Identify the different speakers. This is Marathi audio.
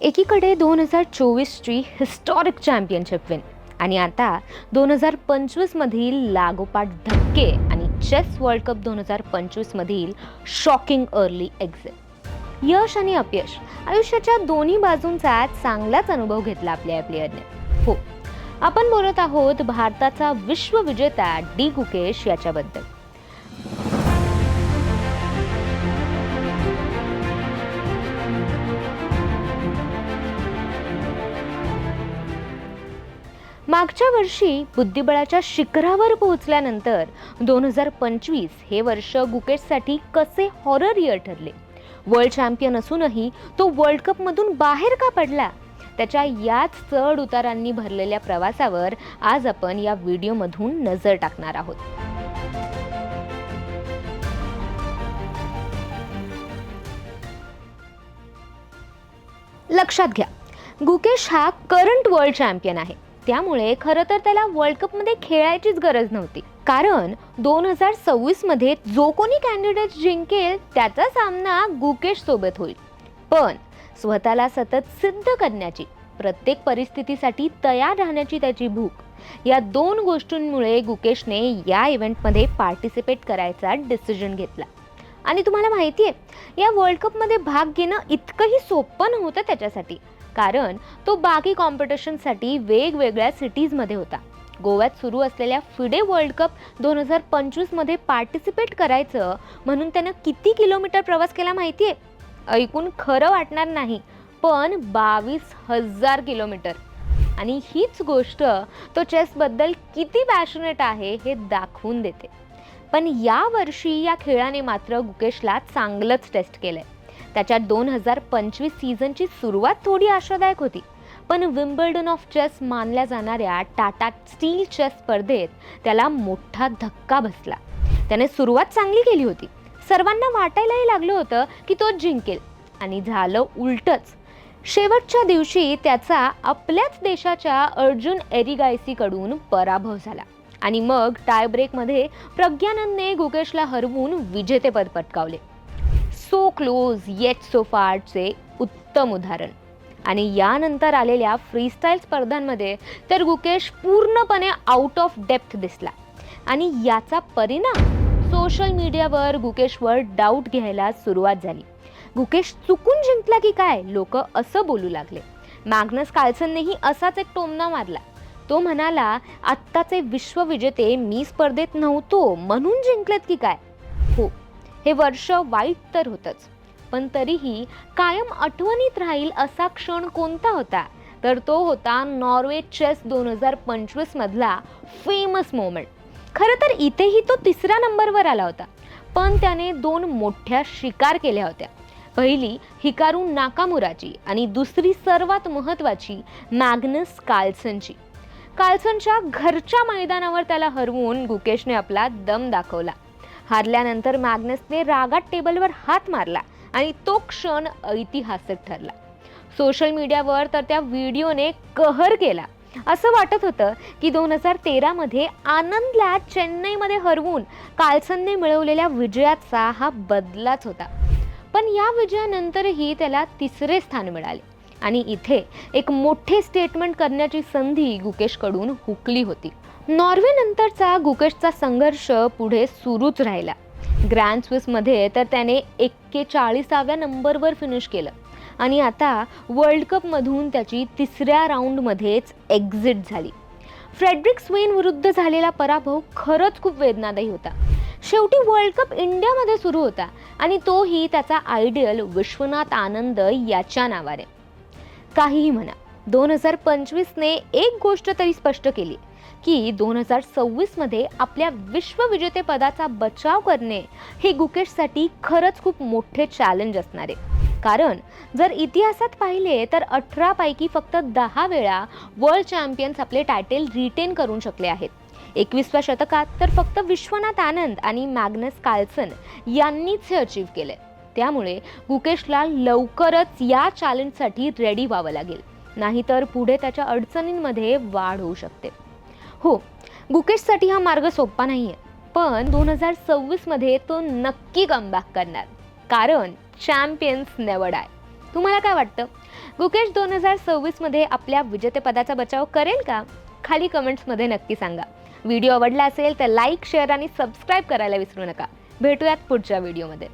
Speaker 1: एकीकडे दोन हजार चोवीसची हिस्टॉरिक चॅम्पियनशिप विन आणि आता दोन हजार पंचवीसमधील लागोपाठ धक्के आणि चेस वर्ल्ड कप दोन हजार पंचवीसमधील शॉकिंग अर्ली एक्झिट यश आणि अपयश आयुष्याच्या दोन्ही बाजूंचा चांगलाच अनुभव घेतला आपल्या या प्लेयरने हो आपण बोलत आहोत भारताचा विश्वविजेता डी गुकेश याच्याबद्दल. मागच्या वर्षी बुद्धिबळाच्या शिखरावर पोहोचल्यानंतर दोन हजार पंचवीस हे वर्ष गुकेशसाठी कसे हॉरर इयर ठरले? वर्ल्ड चॅम्पियन असूनही तो वर्ल्ड कपमधून बाहेर का पडला? त्याच्या याच चढ उतारांनी भरलेल्या प्रवासावर आज आपण या व्हिडिओमधून नजर टाकणार आहोत. लक्षात घ्या गुकेश हा करंट वर्ल्ड चॅम्पियन आहे. त्यामुळे खरं तर त्याला वर्ल्ड कपमध्ये खेळायचीच गरज नव्हती. कारण दोन हजार सव्वीसमध्ये जो कोणी कॅन्डिडेट जिंकेल त्याचा सामना गुकेश सोबत होईल. पण स्वतःला सतत सिद्ध करण्याची प्रत्येक परिस्थितीसाठी तयार राहण्याची त्याची भूक या दोन गोष्टींमुळे गुकेशने या इव्हेंटमध्ये पार्टिसिपेट करायचा डिसिजन घेतला. आणि तुम्हाला माहिती आहे या वर्ल्ड कपमध्ये भाग घेणं इतकंही सोपं नव्हतं त्याच्यासाठी. कारण तो बाकी कॉम्पिटिशनसाठी वेगवेगळ्या सिटीजमध्ये होता. गोव्यात सुरू असलेल्या फिडे वर्ल्ड कप दोन हजार पंचवीसमध्ये पार्टिसिपेट करायचं म्हणून त्यानं किती किलोमीटर प्रवास केला माहिती आहे? ऐकून खरं वाटणार नाही पण बावीस हजार किलोमीटर आणि हीच गोष्ट तो चेसबद्दल किती पॅशनेट आहे हे दाखवून देते. पण यावर्षी या खेळाने मात्र गुकेशला चांगलंच टेस्ट केलंय. त्याच्या दोन हजार पंचवीस सीझनची सुरुवात थोडी आशादायक होती. पण विम्बल्डन ऑफ चेस मानल्या जाणाऱ्या टाटा स्टील चेस स्पर्धेत त्याला मोठा धक्का बसला. त्याने सुरुवात चांगली केली होती. सर्वांना वाटायलाही लागलं होतं की तो जिंकेल. आणि झालं उलटच. शेवटच्या दिवशी त्याचा आपल्याच देशाच्या अर्जुन एरिगायसीकडून पराभव झाला. आणि मग टायब्रेकमध्ये प्रज्ञानंदने गुकेशला हरवून विजेतेपद पटकावले. सो क्लोज येट सो फारचे उत्तम उदाहरण. आणि यानंतर आलेल्या फ्रीस्टाईल स्पर्धांमध्ये तर गुकेश पूर्णपणे आउट ऑफ डेप्थ दिसला. आणि याचा परिणाम सोशल मीडियावर गुकेशवर डाऊट घ्यायला सुरुवात झाली. गुकेश चुकून जिंकला की काय? लोक असं बोलू लागले. मॅग्नस कार्लसननेही असाच एक टोमणा मारला. तो म्हणाला आत्ताचे विश्वविजेते मी स्पर्धेत नव्हतो म्हणून जिंकलेत की काय? हो हे वर्ष वाईट तर होतंच पण तरीही कायम आठवणीत राहील असा क्षण कोणता होता? तर तो होता नॉर्वे चेस दोन हजार पंचवीस मधला फेमस मोमेंट खरं तर इथेही तो तिसऱ्या नंबरवर आला होता पण त्याने दोन मोठ्या शिकार केल्या होत्या. पहिली हिकारू नाकामुराची आणि दुसरी सर्वात महत्त्वाची मॅग्नस कार्लसनची. कार्लसनच्या घरच्या मैदानावर त्याला हरवून गुकेशने आपला दम दाखवला. हारल्यानंतर मॅग्नसने रागात टेबलवर हात मारला आणि तो क्षण ऐतिहासिक ठरला. सोशल मीडियावर तर त्या व्हिडिओने कहर केला. असं वाटत होतं की दोन हजार तेरामध्ये आनंदला चेन्नईमध्ये हरवून कार्लसनने मिळवलेल्या विजयाचा हा बदलाच होता. पण या विजयानंतरही त्याला तिसरे स्थान मिळाले. आणि इथे एक मोठे स्टेटमेंट करण्याची संधी गुकेशकडून हुकली होती. नॉर्वेनंतरचा गुकेशचा संघर्ष पुढे सुरूच राहिला. ग्रँड स्विसमध्ये तर त्याने एक्केचाळीसाव्या नंबरवर फिनिश केलं. आणि आता वर्ल्ड कपमधून त्याची तिसऱ्या राऊंडमध्येच एक्झिट झाली. फ्रेडरिक स्वेन विरुद्ध झालेला पराभव खरंच खूप वेदनादायी होता. शेवटी वर्ल्ड कप इंडियामध्ये सुरू होता आणि तोही त्याचा आयडियल विश्वनाथ आनंद याच्या नावाने. काहीही म्हणा. दोन हजार पंचवीसने एक गोष्ट तरी स्पष्ट केली की दोन हजार सव्वीसमध्ये आपल्या विश्वविजेतेपदाचा बचाव करणे हे गुकेशसाठी खरंच खूप मोठे चॅलेंज असणार. आहे कारण जर इतिहासात पाहिले तर अठरापैकी फक्त दहा वेळा वर्ल्ड चॅम्पियन्स आपले टायटल रिटेन करू शकले आहेत. एकवीसव्या शतकात तर फक्त विश्वनाथ आनंद आणि मॅग्नस कार्लसन यांनीच हे अचीव केले. त्यामुळे गुकेशला लवकरच या चॅलेंजसाठी रेडी व्हावं लागेल. नाहीतर पुढे त्याच्या अडचणींमध्ये वाढ होऊ शकते. हो गुकेशसाठी हा मार्ग सोपा नाही आहे पण दोन हजार सव्वीसमध्ये तो नक्की कमबॅक करणार. कारण चॅम्पियन्स नेवड आहे तुम्हाला काय वाटतं? गुकेश दोन हजार सव्वीसमध्ये आपल्या विजेतेपदाचा बचाव करेल का? खाली कमेंट्समध्ये नक्की सांगा. व्हिडिओ आवडला असेल तर लाईक शेअर आणि सबस्क्राईब करायला विसरू नका. भेटूयात पुढच्या व्हिडिओमध्ये